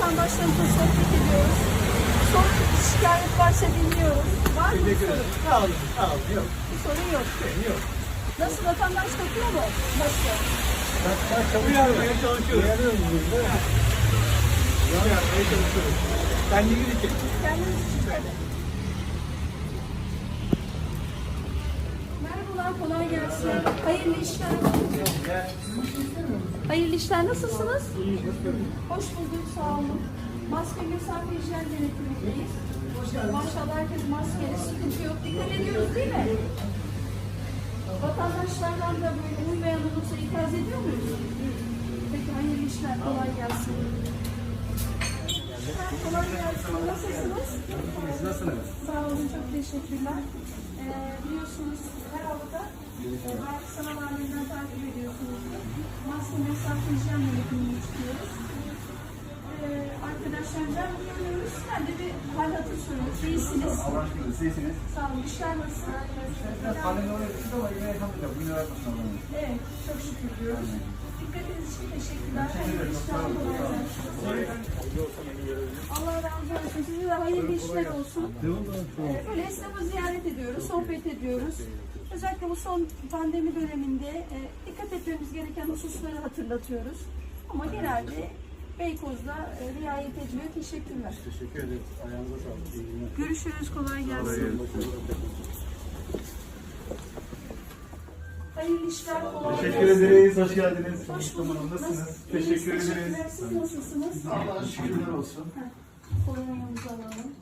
Vatandaşlarımızla sohbet ediyoruz. Sorun, şikayet varsa dinliyoruz. Var mı bir sorun? Sağ olun. Sağ olun. Yok. Bir sorun yok. Yok. Nasıl vatandaş takıyor mu? Nasıl? Uyarmaya çalışıyoruz. Uyarıyoruz. Uyarmaya çalışıyoruz. Kendiniz için. Kendiniz için tabii. Merhabalar, kolay gelsin. Hayırlı işler. Hayırlı işler, nasılsınız? Hoş bulduk, sağ olun. Maske mesafe hijyen denetimindeyiz. Maşallah herkes maskeli, sıkıntı yok. Dikkat ediyoruz değil mi? Vatandaşlardan da böyle uymayan olursa ikaz ediyor muyuz? Peki hayırlı işler, kolay gelsin. Kolay gelsin, nasılsınız? Siz nasılsınız? Sağ olun, çok teşekkürler. Ee, biliyorsunuz her hafta e, belki sanal halinden takip ediyorsunuzdur. Maske mesafe hijyen yönetimini çıkıyoruz. Ee, arkadaşlarımızdan uyarıyoruz. Sen de bir hal hatır soruyoruz. İyisiniz. Allah aşkına sizsiniz. Sağ olun. İşler nasıl? Pandemi oraya çıktı ama yine elhamdülillah. Bu yine bakmasın Evet, çok şükür diyoruz. Dikkatiniz için teşekkürler. Hayırlı işler kolay gelsin. Olsun. Size de hayırlı işler olsun. Ee, Böyle esnafı ziyaret ediyoruz, sohbet ediyoruz. Özellikle bu son pandemi döneminde e, dikkat etmemiz gereken hususları hatırlatıyoruz. Ama genelde Beykoz'da e, riayet ediliyor. Teşekkürler. Teşekkür ederiz. Ayağınıza sağlık. İyi günler. Görüşürüz. Kolay gelsin. Hayırlı işler. Kolay Teşekkür ederiz. Hoş geldiniz. Hoş bulduk. Nasılsınız? Nasıl- Teşekkür ederiz. Siz nasılsınız? Allah'a şükürler olsun. Kolonyamızı alalım.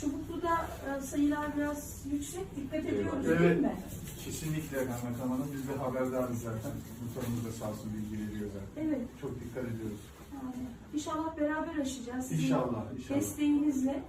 Çubuklu'da e, sayılar biraz yüksek. Dikkat ediyoruz değil Evet. mi? Kesinlikle Kaymakam Hanım. Biz de haberdarız zaten. Muhtarımız da sağ olsun bilgi veriyor zaten. Evet. Çok dikkat ediyoruz. Yani inşallah beraber aşacağız. Sizin İnşallah, inşallah. Desteğinizle.